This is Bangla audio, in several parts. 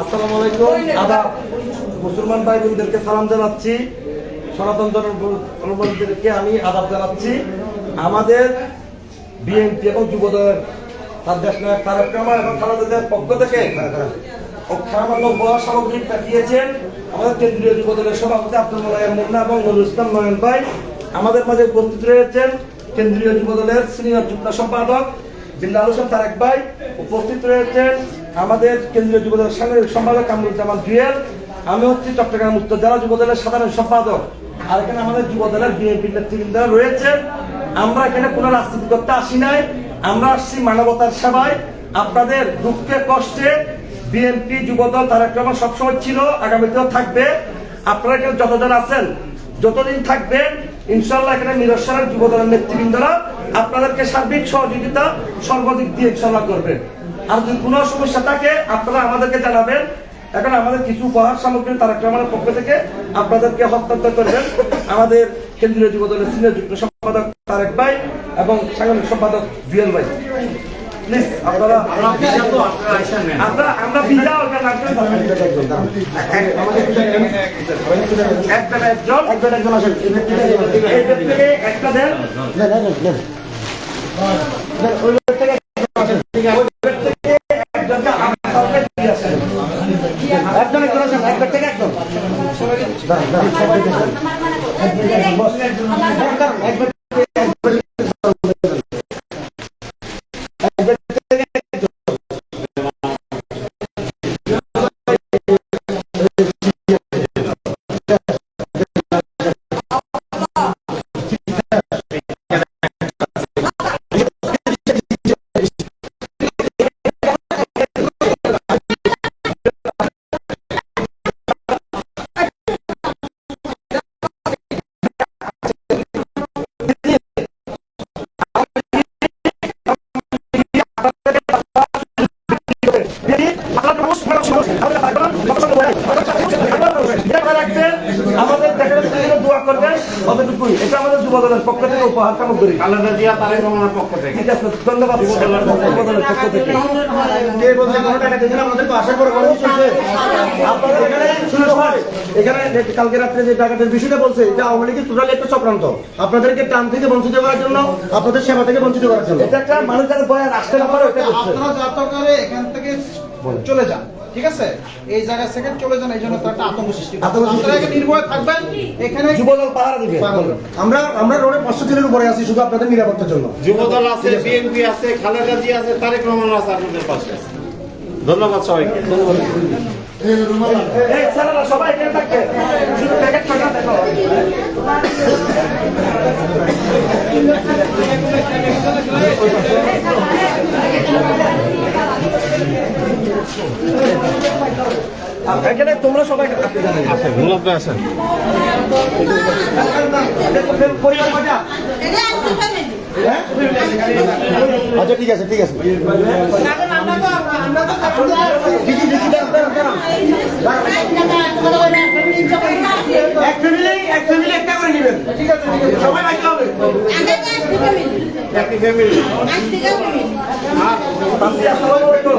আসসালামু আলাইকুম। আদাব মুসলমান ভাই বোনদেরকে সালাম জানাচ্ছি। সনাতন আমি আদাব জানাচ্ছি। আমাদের বিএনপি এবং কেন্দ্রীয় যুবদলের এবং ভাই। আমাদের মাঝে উপস্থিত রয়েছেন কেন্দ্রীয় যুবদলের সিনিয়র যুগ্ম সম্পাদক বিল্লাল হোসেন তারেক ভাই উপস্থিত রয়েছেন আমাদের কেন্দ্রীয় যুবদলের সাংগঠনিক সম্পাদক কামরুজ্জামান জুয়েল, আমি হচ্ছি চট্টগ্রাম উত্তর জেলা যুবদলের সাধারণ সম্পাদক। আর এখানে আমাদের যুবদলের বিএনপি নেতৃবৃন্দরা রয়েছেন আমরা এখানে কোনো রাজনীতি করতে আসি নাই। আমরা আসছি মানবতার সেবায়। আপনাদের দুঃখে, কষ্টে বিএনপি যুবদল তারেক রহমান সবসময় ছিল, আগামীতেও থাকবে। আপনারা এখানে যতজন আছেন, যতদিন থাকবেন ইনশাল্লাহ এখানে নিরসনের যুবদলের নেতৃবৃন্দরা আপনাদেরকে সার্বিক সহযোগিতা সর্বাধিক দিয়ে ইনশাল্লাহ করবেন আর যদি কোনো সমস্যা থাকে, আপনারা আমাদেরকে জানাবেন। এখন আমাদের কিছু উপহার সামগ্রী তারা আমাদের পক্ষ থেকে আপনাদেরকে হস্তান্তর করবেন। আমাদের কেন্দ্রীয় যুবদলের সিনিয়র যুগ্ম সম্পাদক তারেক ভাই এবং সাংগঠনিক সম্পাদক জুয়েল ভাই। আপনারা আমরা আমরা ভিজা ওখানে একজন। একজন আসেন। এই ব্যক্তিটা একজন আসেন। এই ব্যক্তিকে একটা দেন। থেকে একজন একজন আসেন, এক থেকে একজন। দাঁড়ান, আমাদের দেখার দোয়া করবেন অতটুকুই এটা আমাদের যুবদলের পক্ষ থেকে উপহার সামগ্রী খালেদা জিয়া তারেক রহমানের পক্ষ থেকে। ঠিক আছে ধন্যবাদ। যুবদলের পক্ষ থেকে। কে বলছে কোনো টাকা দিয়েছে আমাদের তো আশা করে কোনো কিছু আপনাদের এখানে শুনে এখানে কালকে রাত্রে যে টাকাটার বিষয়টা বলছে এটা আওয়ামী লীগের টোটালি একটা চক্রান্ত। আপনাদেরকে টান থেকে বঞ্চিত করার জন্য আপনাদের সেবা থেকে বঞ্চিত করার জন্য। এটা একটা মানুষ যাতে বয়ান আসতে না পারে ওটা করছে আপনারা যাতকারে এখান থেকে চলে যান। ঠিক আছে? এই জায়গা থেকে চলে যান এই জন্য তো একটা আতঙ্ক সৃষ্টি আপনারা নির্ভয় থাকবেন এখানে যুবদল পাহারা দিবে। আমরা আমরা রোডে পাঁচশো দিনের উপরে আছি শুধু আপনাদের নিরাপত্তার জন্য। যুবদল আছে বিএনপি আছে খালেদা জিয়া আছে তারেক রহমান আছে আপনাদের পাশে। ধন্যবাদ সবাইকে। এই ছেলেরা সবাই এখানে থাকবে। শুধু প্যাকেট টাকা দেখো। এখানে তোমরা সবাই আছেন পরিবার মজা আচ্ছা ঠিক আছে ঠিক আছে। এক ফ্যামিলি এক ফ্যামিলি একটা করে নেবেন। ঠিক আছে ঠিক আছে সবাই হবে একটি ফ্যামিলি আসসালামু আলাইকুম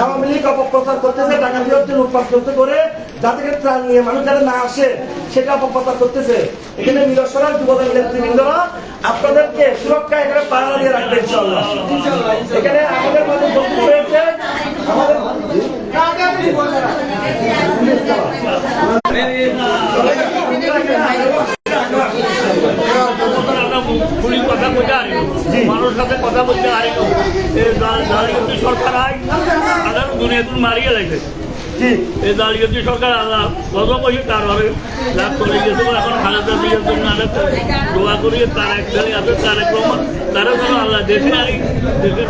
আওয়ামী লীগ অপপ্রচার করতেছে টাকা দিয়ে হচ্ছে লুটপাট করতে করে ত্রাণ নিয়ে মানুষ যাতে না আসে, সেটা অপপ্রচার করতেছে। এখানে যুবদল নেতৃবৃন্দরা আপনাদেরকে সুরক্ষা এখানে পাহারা দিয়ে রাখবে, ইনশাআল্লাহ। এখানে আমাদের উপস্থিত রয়েছে কথা বলতে সাথে কথা বলতে আরিল সরকার আই সাধারণ দুনিয়া তুমি মারিয়ে লাগছে এই জালিয়াতি সরকার আল্লাহ কত কই তার হবে লাভ করে গেছে এখন খালেদা জিয়ার জন্য আরেক দোয়া করি তার এক ছেলে আছে তারেক রহমান। তারা যেন আল্লাহ দেশে আনি দেশের